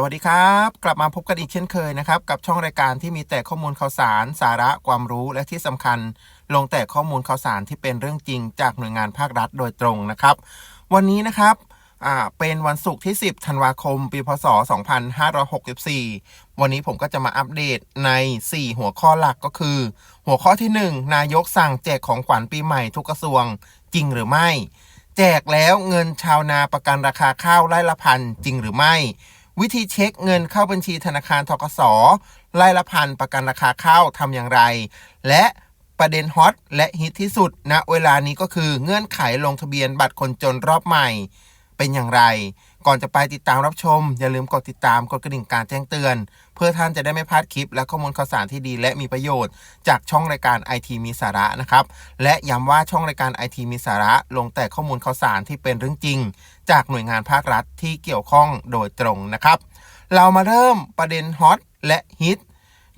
สวัสดีครับ กลับมาพบกันอีกเช่นเคยนะครับ กับช่องรายการที่มีแต่ข้อมูลข่าวสาร สาระความรู้และที่สำคัญ ลงแต่ข้อมูลข่าวสารที่เป็นเรื่องจริง จากหน่วยงานภาครัฐโดยตรงนะครับ วันนี้นะครับเป็นวันศุกร์ที่ 10 ธันวาคม ปี พศ 2564 วันนี้ผมก็จะมาอัปเดตใน 4 หัวข้อหลักก็คือ หัวข้อที่ 1 นายกสั่งแจกของขวัญปีใหม่ทุกกระทรวงจริงหรือไม่ แจกแล้วเงินชาวนาประกันราคาข้าวไร่ละพันจริงหรือไม่ วิธีเช็คเงินเข้าบัญชีธนาคารทกสไล่ละพันประกันราคาข้าวทำอย่างไร และประเด็นฮอตและฮิตที่สุดณเวลานี้ก็คือเงื่อนไขลงทะเบียนบัตรคนจนรอบใหม่ เป็นอย่างไร ก่อนจะไปติดตามรับชม อย่าลืมกดติดตามกดกระดิ่งการแจ้งเตือน เพื่อท่านจะได้ไม่พลาดคลิป และข้อมูลข่าวสารที่ดี และมีประโยชน์ จากช่องรายการ IT มีสาระนะครับ และย้ำว่าช่องรายการ IT มีสาระ ลงแต่ข้อมูลข่าวสารที่เป็นเรื่องจริง จากหน่วยงานภาครัฐที่เกี่ยวข้องโดยตรงนะครับ เรามาเริ่มประเด็นฮอตและฮิต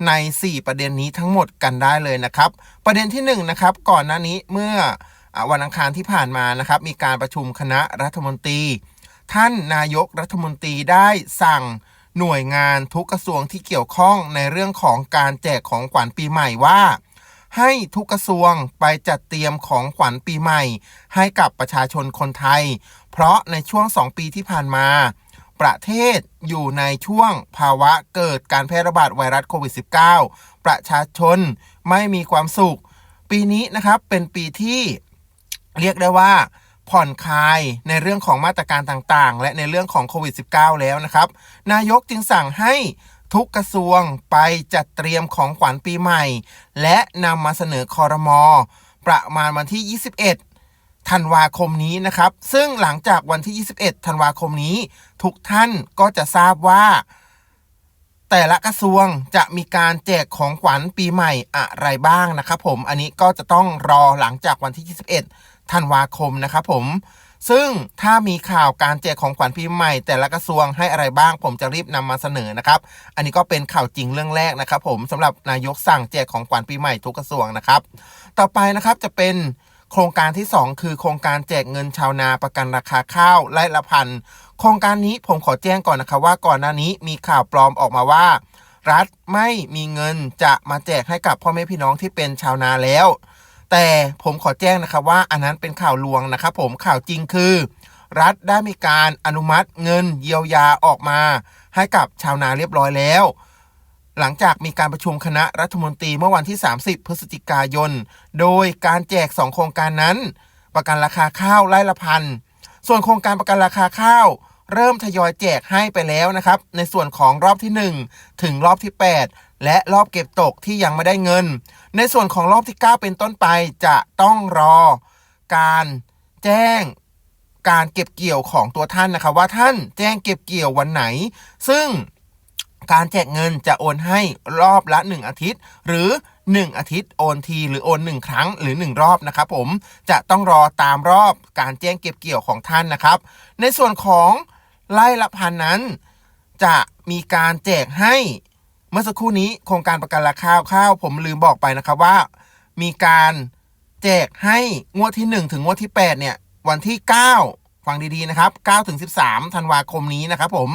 ใน 4 ประเด็นนี้ทั้งหมดกันได้เลยนะครับ ประเด็นที่1นะครับก่อนหน้านี้เมื่อ วันอังคารที่ผ่านมานะครับ มีการประชุมคณะรัฐมนตรี ท่านนายกรัฐมนตรีได้สั่งหน่วยงานทุกกระทรวงที่เกี่ยวข้องในเรื่องของการแจกของขวัญปีใหม่ว่า ให้ทุกกระทรวงไปจัดเตรียมของขวัญปีใหม่ ให้กับประชาชนคนไทย เพราะในช่วง 2 ปีที่ผ่านมา ประเทศอยู่ในช่วงภาวะเกิดการแพร่ระบาดไวรัสโควิด -19 ประชาชนไม่มีความสุข ปีนี้นะครับเป็นปีที่ เรียกได้ว่าผ่อนคลายในเรื่องของมาตรการต่างๆ และในเรื่องของโควิด -19 แล้วนะครับ นายกจึงสั่งให้ทุกกระทรวงไปจัดเตรียมของขวัญปีใหม่ และนำมาเสนอคอรมอประมาณวันที่ 21 ธันวาคมนี้นะครับ ซึ่งหลังจากวันที่ 21 ธันวาคมนี้ ทุกท่านก็จะทราบว่า แต่ละกระทรวงจะมีการแจกของขวัญปีใหม่อะไรบ้างนะครับผม อันนี้ก็จะต้องรอหลังจากวันที่ 21 ธันวาคมนะครับผม ซึ่งถ้ามีข่าวการแจกของขวัญปีใหม่ แต่ละกระทรวงให้อะไรบ้าง ผมจะรีบนำมาเสนอนะครับ อันนี้ก็เป็นข่าวจริงเรื่องแรกนะครับผมสำหรับนายกสั่งแจกของขวัญปีใหม่ทุกกระทรวงนะครับ ต่อไปนะครับจะเป็นโครงการที่ 2 คือโครงการแจกเงินชาวนาประกันราคาข้าวไร่ละพันโครงการนี้ผมขอแจ้งก่อนนะครับว่าก่อนหน้านี้มีข่าวปลอมออกมาว่า รัฐไม่มีเงินจะมาแจกให้กับพ่อแม่พี่น้องที่เป็นชาวนาแล้ว แต่ผมขอแจ้งนะครับว่าอันนั้นเป็นข่าวลวงนะครับผมข่าวจริงคือ รัฐได้มีการอนุมัติเงินเยียวยาออกมา ให้กับชาวนาเรียบร้อยแล้ว หลังจากมีการประชุมคณะรัฐมนตรีเมื่อวันที่ 30 พฤศจิกายน โดยการแจก 2 โครงการนั้น ประกันราคาข้าวไร่ละพันส่วนโครงการประกันราคาข้าวเริ่มทยอยแจกให้ไปแล้วนะครับ ในส่วนของรอบที่ 1 ถึงรอบที่ 8 และรอบเก็บตกที่ยังไม่ได้เงิน ในส่วนของรอบที่ 9 เป็นต้นไปจะต้องรอการแจ้งการเก็บเกี่ยวของตัวท่านนะครับว่าท่านแจ้งเก็บเกี่ยววันไหน ซึ่งการแจกเงินจะโอนให้รอบละ 1 อาทิตย์ หรือ 1 อาทิตย์โอนที หรือโอน 1 ครั้งหรือ 1 รอบนะครับผมจะต้องรอตามรอบการแจ้งเก็บเกี่ยวของท่านนะครับ ในส่วนของไล่ละพันนั้น จะมีการแจกให้ เมื่อสักครู่นี้โครงการประกันราคาข้าวผมลืมบอกไปนะครับว่า มีการแจกให้งวดที่ 1 ถึงงวดที่ 8 เนี่ย วันที่ 9 ฟังดีๆนะครับ9ถึง13ธันวาคมนี้นะครับผม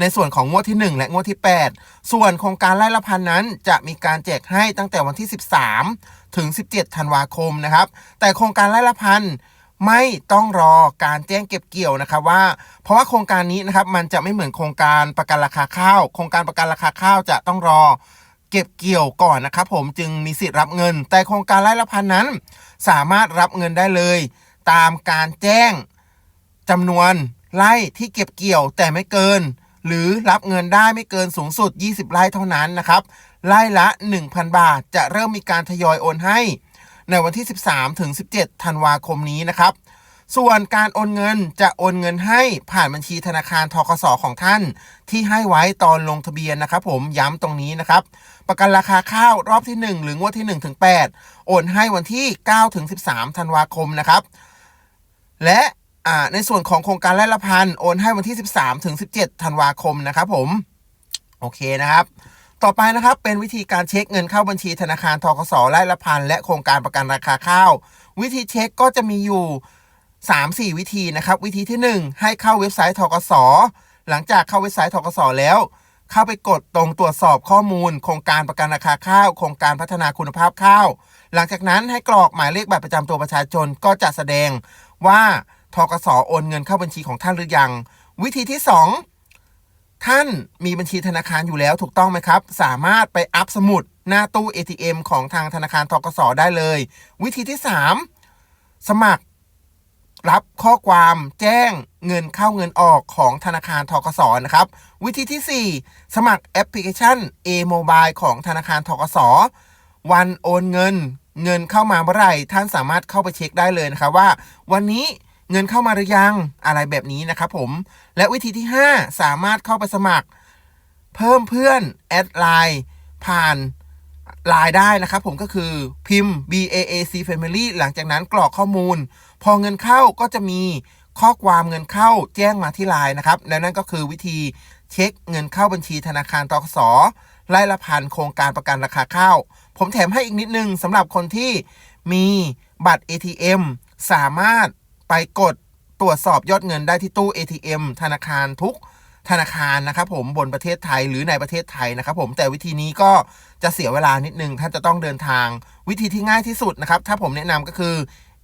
ในส่วนของงวดที่ 1 และงวดที่ 8 ส่วนโครงการไล่ละพันนั้น จะมีการแจกให้ตั้งแต่วันที่ 13 ถึง 17ธันวาคมนะครับ แต่โครงการไล่ละพัน ไม่ต้องรอการแจ้งเก็บเกี่ยวนะครับว่า เพราะว่าโครงการนี้นะครับมันจะไม่เหมือนโครงการประกันราคาข้าว โครงการประกันราคาข้าวจะต้องรอเก็บเกี่ยวก่อนนะครับผมจึงมีสิทธิ์รับเงิน แต่โครงการไร่ละพันนั้น สามารถรับเงินได้เลย ตามการแจ้งจำนวนไร่ที่เก็บเกี่ยวแต่ไม่เกิน หรือรับเงินได้ไม่เกินสูงสุด 20 ไร่เท่านั้นนะครับไร่ละ 1,000 บาท จะเริ่มมีการทยอยโอนให้ ในวันที่ 13 ถึง 17 ธันวาคมนี้นะครับ ส่วนการโอนเงินจะโอนเงินให้ผ่านบัญชีธนาคารทกสของท่าน ที่ให้ไว้ตอนลงทะเบียนนะครับ ผมย้ำตรงนี้นะครับ ประกันราคาข้าวรอบที่ 1 หรืองวดที่1ถึง8โอนให้วันที่9ถึง13 ธันวาคมนะครับ และในส่วนของโครงการไร่ละพันโอนให้วันที่ 13ถึง17 ธันวาคมนะครับผม โอเคนะครับ ต่อไปนะครับเป็นวิธีการเช็คเงินเข้าบัญชีธนาคารทกสไร่ละพันและโครงการประกันราคาข้าว วิธีเช็คก็จะมีอยู่ 3-4 วิธีนะครับ วิธีที่ 1 ให้เข้าเว็บไซต์ทกสหลังจากเข้าเว็บไซต์ทกสแล้ว เข้าไปกดตรงตรวจสอบข้อมูล โครงการประกันราคาข้าว โครงการพัฒนาคุณภาพข้าว หลังจากนั้นให้กรอกหมายเลขบัตรประจำตัวประชาชนก็จะแสดงว่าทกสโอนเงินเข้าบัญชีของท่านหรือยัง วิธีที่ 2 ท่านมีบัญชีธนาคารอยู่แล้วถูกต้องไหมครับ สามารถไปอัพสมุดหน้าตู้ ATM ของทางธนาคารทกสได้เลย วิธีที่ 3 สมัครรับข้อความแจ้งเงินเข้าเงินออกของธนาคารทกสนะครับ วิธีที่ 4 สมัครแอปพลิเคชัน A-Mobile ของธนาคารทกสวันโอนเงิน เงินเข้ามาเมื่อไหร่ ท่านสามารถเข้าไปเช็คได้เลยนะครับว่า วันนี้ เงินเข้ามาหรือยังอะไรแบบนี้นะครับผม และวิธีที่ 5 สามารถเข้าไปสมัคร เพิ่มเพื่อนแอดไลน์ผ่านไลน์ได้นะครับผมก็คือพิมพ์ BAAC Family หลังจากนั้นกรอกข้อมูล พอเงินเข้าก็จะมีข้อความเงินเข้าแจ้งมาที่ไลน์นะครับ และนั่นก็คือวิธีเช็คเงินเข้าบัญชีธนาคารตกสไล่ละพันโครงการประกันราคาข้าว ผมแถมให้อีกนิดนึงสำหรับคนที่มีบัตร ATM สามารถ ไปกดตรวจสอบยอดเงินได้ที่ตู้ ATM ธนาคารทุกธนาคารนะครับผมบนประเทศไทยหรือในประเทศไทยนะครับผมแต่วิธีนี้ก็จะเสียเวลานิดนึงท่านจะต้องเดินทาง วิธีที่ง่ายที่สุดนะครับ ถ้าผมแนะนำก็คือ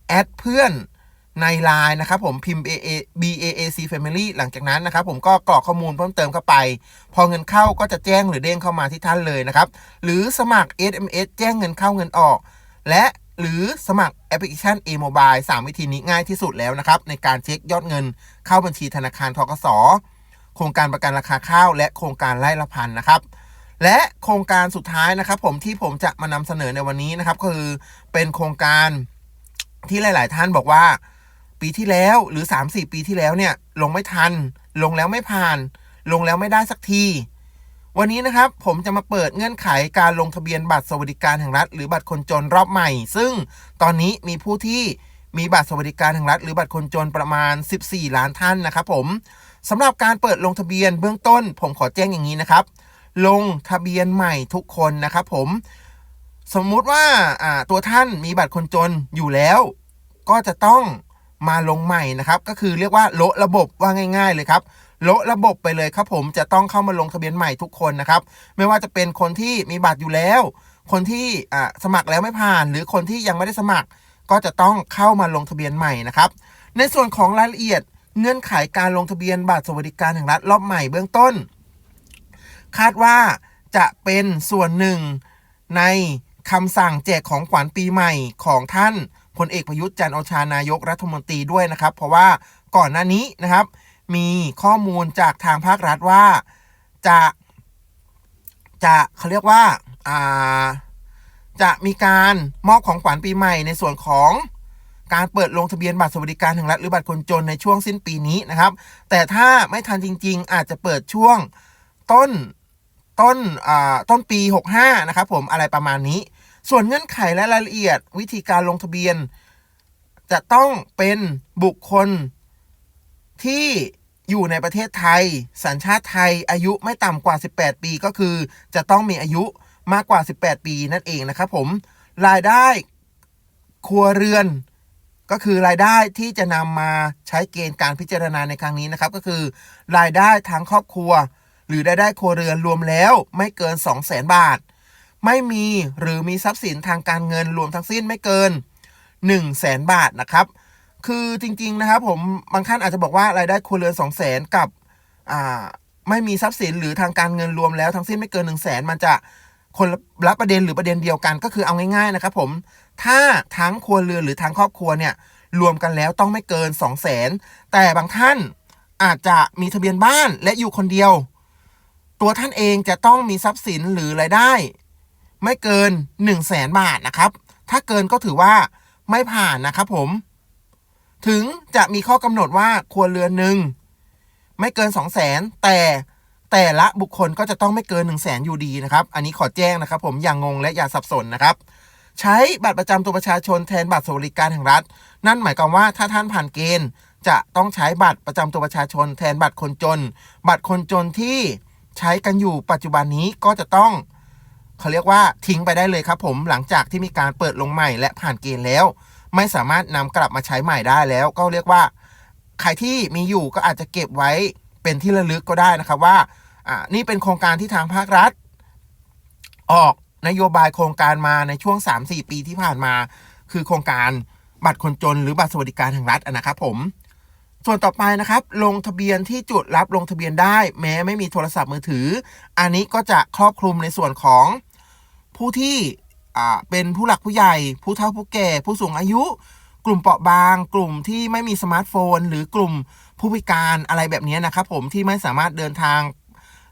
แอดเพื่อนในไลน์นะครับผมพิมพ์ BA BAAC Family หลังจากนั้นนะครับผมก็กรอกข้อมูลเพิ่มเติมเข้าไป พอเงินเข้าก็จะแจ้งหรือเด้งเข้ามาที่ท่านเลยนะครับ หรือสมัคร SMS แจ้งเงินเข้าเงินออก และหรือสมัครแอปพลิเคชัน A-Mobile 3 วิธีนี้ง่ายที่สุดแล้วนะครับ ในการเช็คยอดเงินเข้าบัญชีธนาคารทกส โครงการประกันราคาข้าว และโครงการไล่ละพันนะครับ และโครงการสุดท้ายนะครับ ผมที่ผมจะมานำเสนอในวันนี้นะครับ คือเป็นโครงการที่หลาย ๆ ท่านบอกว่า ปีที่แล้วหรือ 3-4 ปีที่แล้วเนี่ยลงไม่ทัน ลงแล้วไม่ผ่าน ลงแล้วไม่ได้สักที วันนี้นะครับผมจะมาเปิดเงื่อนไขการลงทะเบียนบัตรสวัสดิการแห่งรัฐ หรือบัตรคนจนรอบใหม่ ซึ่งตอนนี้มีผู้ที่มีบัตรสวัสดิการแห่งรัฐ หรือบัตรคนจนประมาณ 14 ล้านท่านนะครับผมสำหรับการเปิดลงทะเบียนเบื้องต้น ผมขอแจ้งอย่างนี้นะครับ ลงทะเบียนใหม่ทุกคนนะครับผม สมมุติว่าตัวท่านมีบัตรคนจนอยู่แล้ว ก็จะต้องมาลงใหม่นะครับ ก็คือเรียกว่าโละระบบว่าง่าย ๆ เลยครับ ละระบบไปเลยครับผมจะต้องเข้ามาลงทะเบียนใหม่ทุกคนนะครับ ไม่ว่าจะเป็นคนที่มีบัตรอยู่แล้ว คนที่สมัครแล้วไม่ผ่าน หรือคนที่ยังไม่ได้สมัคร ก็จะต้องเข้ามาลงทะเบียนใหม่นะครับ ในส่วนของรายละเอียดเงื่อนไขการลงทะเบียนบัตรสวัสดิการแห่งรัฐรอบใหม่เบื้องต้น คาดว่าจะเป็นส่วนหนึ่งในคำสั่งแจกของขวัญปีใหม่ของท่านพลเอกประยุทธ์จันทร์โอชานายกรัฐมนตรีด้วยนะครับ เพราะว่าก่อนหน้านี้นะครับ มีข้อมูลจากทางภาครัฐว่าจะจะเขาเรียกว่าอ่าจะมีการมอบของขวัญปีใหม่ในส่วนของการเปิดลงทะเบียนบัตรสวัสดิการแห่งรัฐหรือบัตรคนจนในช่วงสิ้นปีนี้นะครับ แต่ถ้าไม่ทันจริง ๆ อาจจะเปิดช่วงต้นต้นอ่าต้นปี 65 นะครับผมอะไรประมาณนี้ ส่วนเงื่อนไขและรายละเอียดวิธีการลงทะเบียน จะต้องเป็นบุคคลที่ อยู่ในประเทศไทย สัญชาติไทยอายุไม่ต่ำกว่า 18 ปีก็คือ จะต้องมีอายุมากกว่า 18 ปีนั่นเองนะครับผมรายได้ครัวเรือน ก็คือรายได้ที่จะนำมาใช้เกณฑ์การพิจารณาในครั้งนี้นะครับ ก็คือ รายได้ทั้งครอบครัว หรือรายได้ครัวเรือนรวมแล้วไม่เกิน 2 0 0แสนบาท ไม่มีหรือมีทรัพย์สินทางการเงินรวมทั้งสิ้นไม่เกิน 1 0 0 0 0แสนบาทนะครับ คือจริง ๆ นะครับผมบางท่านอาจจะบอกว่ารายได้ครัวเรือน2 0 0แสนกับอ่าไม่มีทรัพย์สินหรือทางการเงินรวมแล้วทั้งสิ้นไม่เกิน1 0 0 0 0แสนมันจะคนละประเด็นหรือประเด็นเดียวกันก็คือเอาง่ายๆนะครับผมถ้าทั้งครัวเรือนหรือทั้งครอบครัวเนี่ยรวมกันแล้วต้องไม่เกิน 2 0 0แสนแต่บางท่านอาจจะมีทะเบียนบ้านและอยู่คนเดียว ตัวท่านเองจะต้องมีทรัพย์สินหรือรายได้ ไม่เกิน 1 0 0 0 0แสนบาทนะครับ ถ้าเกินก็ถือว่าไม่ผ่านนะครับผม ถึงจะมีข้อกำหนดว่าครัวเรือนหนึ่งไม่เกิน 2 0 0แสนแต่แต่ละบุคคลก็จะต้องไม่เกิน 1 0 0 0 0แสนอยู่ดีนะครับ อันนี้ขอแจ้งนะครับ ผมอย่างงงและอย่าสับสนนะครับ ใช้บัตรประจำตัวประชาชนแทนบัตรสวัสดิการแห่งรัฐ นั่นหมายความว่าถ้าท่านผ่านเกณฑ์ จะต้องใช้บัตรประจำตัวประชาชน แทนบัตรคนจน บัตรคนจนที่ใช้กันอยู่ปัจจุบันนี้ก็จะต้องเขาเรียกว่าทิ้งไปได้เลยครับ ผมหลังจากที่มีการเปิดลงใหม่และผ่านเกณฑ์แล้ว ไม่สามารถนำกลับมาใช้ใหม่ได้แล้ว ก็เรียกว่าใครที่มีอยู่ก็อาจจะเก็บไว้เป็นที่ระลึกก็ได้นะครับว่าอ่านี่เป็นโครงการที่ทางภาครัฐ ออกนโยบายโครงการมาในช่วง 3-4 ปีที่ผ่านมา คือโครงการบัตรคนจนหรือบัตรสวัสดิการแห่งรัฐนะครับผม ส่วนต่อไปนะครับ ลงทะเบียนที่จุดรับลงทะเบียนได้ แม้ไม่มีโทรศัพท์มือถือ อันนี้ก็จะครอบคลุมในส่วนของผู้ที่ เป็นผู้หลักผู้ใหญ่ ผู้เฒ่าผู้แก่ ผู้สูงอายุ กลุ่มเปราะบาง กลุ่มที่ไม่มีสมาร์ทโฟน หรือกลุ่มผู้พิการอะไรแบบนี้นะครับ ผมที่ไม่สามารถเดินทาง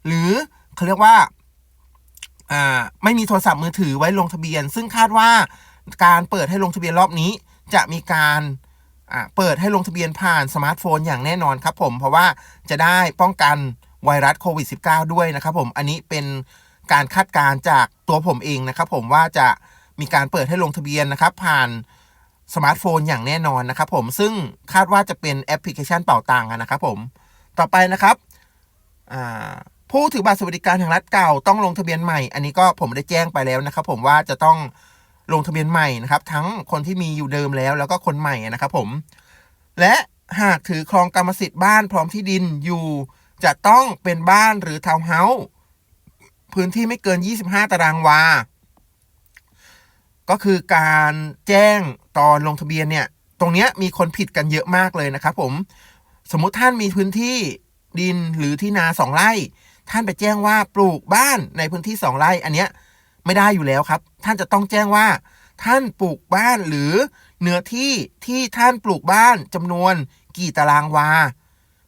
หรือเขาเรียกว่าไม่มีโทรศัพท์มือถือไว้ลงทะเบียน ซึ่งคาดว่าการเปิดให้ลงทะเบียนรอบนี้ จะมีการเปิดให้ลงทะเบียนผ่านสมาร์ทโฟนอย่างแน่นอนครับผมเพราะว่าจะได้ป้องกันไวรัสโควิด -19 ด้วยนะครับผมอันนี้เป็น การคาดการจากตัวผมเองนะครับผมว่าจะมีการเปิดให้ลงทะเบียนนะครับ ผ่านสมาร์ทโฟนอย่างแน่นอนนะครับผมซึ่งคาดว่าจะเป็นแอปพลิเคชันเป่าตังค์อะนะครับผมต่อไปนะครับผู้ถือบัตรสวัสดิการแห่งรัฐเก่าต้องลงทะเบียนใหม่ อันนี้ก็ผมได้แจ้งไปแล้วนะครับ ผมว่าจะต้องลงทะเบียนใหม่นะครับ ทั้งคนที่มีอยู่เดิมแล้ว แล้วก็คนใหม่นะครับ ผม และหากถือครองกรรมสิทธิ์บ้านพร้อมที่ดินอยู่ จะต้องเป็นบ้านหรือทาวน์เฮาส์ พื้นที่ไม่เกิน 25 ตารางวา ก็คือการแจ้งตอนลงทะเบียนเนี่ย ตรงเนี้ยมีคนผิดกันเยอะมากเลยนะครับผม สมมุติท่านมีพื้นที่ดินหรือที่นาสองไร่ ท่านไปแจ้งว่าปลูกบ้านในพื้นที่สองไร่ อันเนี้ยไม่ได้อยู่แล้วครับ ท่านจะต้องแจ้งว่า ท่านปลูกบ้านหรือเนื้อที่ที่ท่านปลูกบ้านจำนวนกี่ตารางวา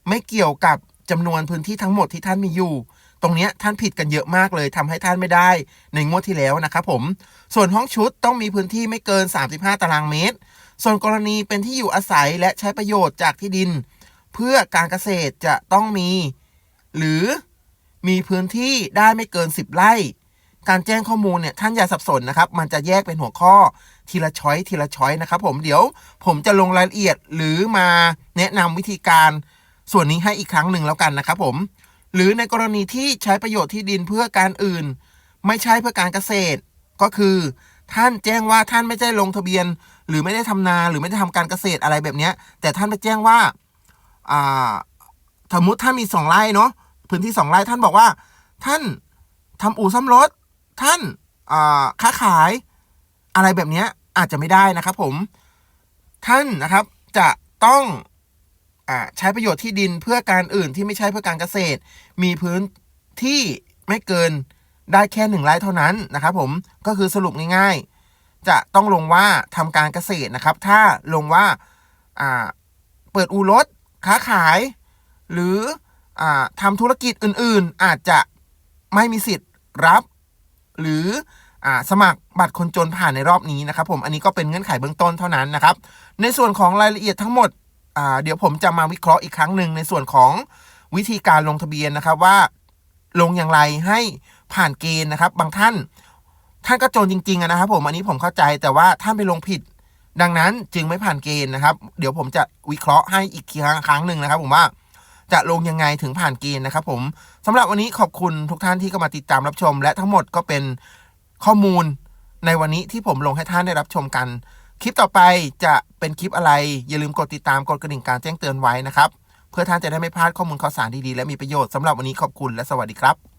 ไม่เกี่ยวกับจำนวนพื้นที่ทั้งหมดที่ท่านมีอยู่ ตรงนี้ท่านผิดกันเยอะมากเลยทำให้ท่านไม่ได้ในงวดที่แล้วนะครับผม ส่วนห้องชุดต้องมีพื้นที่ไม่เกิน 35 ตารางเมตร ส่วนกรณีเป็นที่อยู่อาศัยและใช้ประโยชน์จากที่ดิน เพื่อการเกษตรจะต้องมี หรือมีพื้นที่ได้ไม่เกิน 10 ไร่ การแจ้งข้อมูลเนี่ยท่านอย่าสับสนนะครับ มันจะแยกเป็นหัวข้อทีละช้อยทีละช้อยนะครับผมเดี๋ยวผมจะลงรายละเอียดหรือมาแนะนำวิธีการส่วนนี้ให้อีกครั้งหนึ่งแล้วกันนะครับผม หรือในกรณีที่ใช้ประโยชน์ที่ดินเพื่อการอื่น ไม่ใช่เพื่อการเกษตร ก็คือ ท่านแจ้งว่าท่านไม่ได้ลงทะเบียน หรือไม่ได้ทำนาหรือไม่ได้ทำการเกษตรอะไรแบบนี้แต่ท่านไปแจ้งว่าอ่าสมมติท่านมีสองไร่เนาะพื้นที่สองไร่ท่านบอกว่า ท่านทำอู่ซ่อมรถ ท่านค้าขายอะไรแบบนี้อาจจะไม่ได้นะครับผมท่านนะครับจะต้อง ใช้ประโยชน์ที่ดินเพื่อการอื่นที่ไม่ใช่เพื่อการเกษตร มีพื้นที่ไม่เกินได้แค่หนึ่งไร่เท่านั้นนะครับผมก็คือสรุปง่ายๆ จะต้องลงว่าทำการเกษตรนะครับ ถ้าลงว่าอ่าเปิดอู่รถค้าขาย หรืออาทำธุรกิจอื่นๆ อาจจะไม่มีสิทธิ์รับ หรืออาสมัครบัตรคนจนผ่านในรอบนี้นะครับ ผมอันนี้ก็เป็นเงื่อนไขเบื้องต้นเท่านั้นนะครับ ในส่วนของรายละเอียดทั้งหมด เดี๋ยวผมจะมาวิเคราะห์อีกครั้งหนึ่งในส่วนของวิธีการลงทะเบียนนะครับว่า ลงอย่างไรให้ผ่านเกณฑ์นะครับ บางท่าน ท่านก็โจนจริงๆนะครับ ผมอันนี้ผมเข้าใจแต่ว่าท่านไปลงผิด ดังนั้นจึงไม่ผ่านเกณฑ์นะครับ เดี๋ยวผมจะวิเคราะห์ให้อีกครั้งครั้งหนึ่งนะครับ ผมว่าจะลงยังไงถึงผ่านเกณฑ์นะครับ ผมสำหรับวันนี้ขอบคุณทุกท่านที่เข้ามาติดตามรับชม และทั้งหมดก็เป็นข้อมูลในวันนี้ที่ผมลงให้ท่านได้รับชมกัน คลิปต่อไปจะเป็นคลิปอะไร อย่าลืมกดติดตามกดกระดิ่งการแจ้งเตือนไว้นะครับ เพื่อท่านจะได้ไม่พลาดข้อมูลข่าวสารดีๆและมีประโยชน์สำหรับวันนี้ขอบคุณและสวัสดีครับ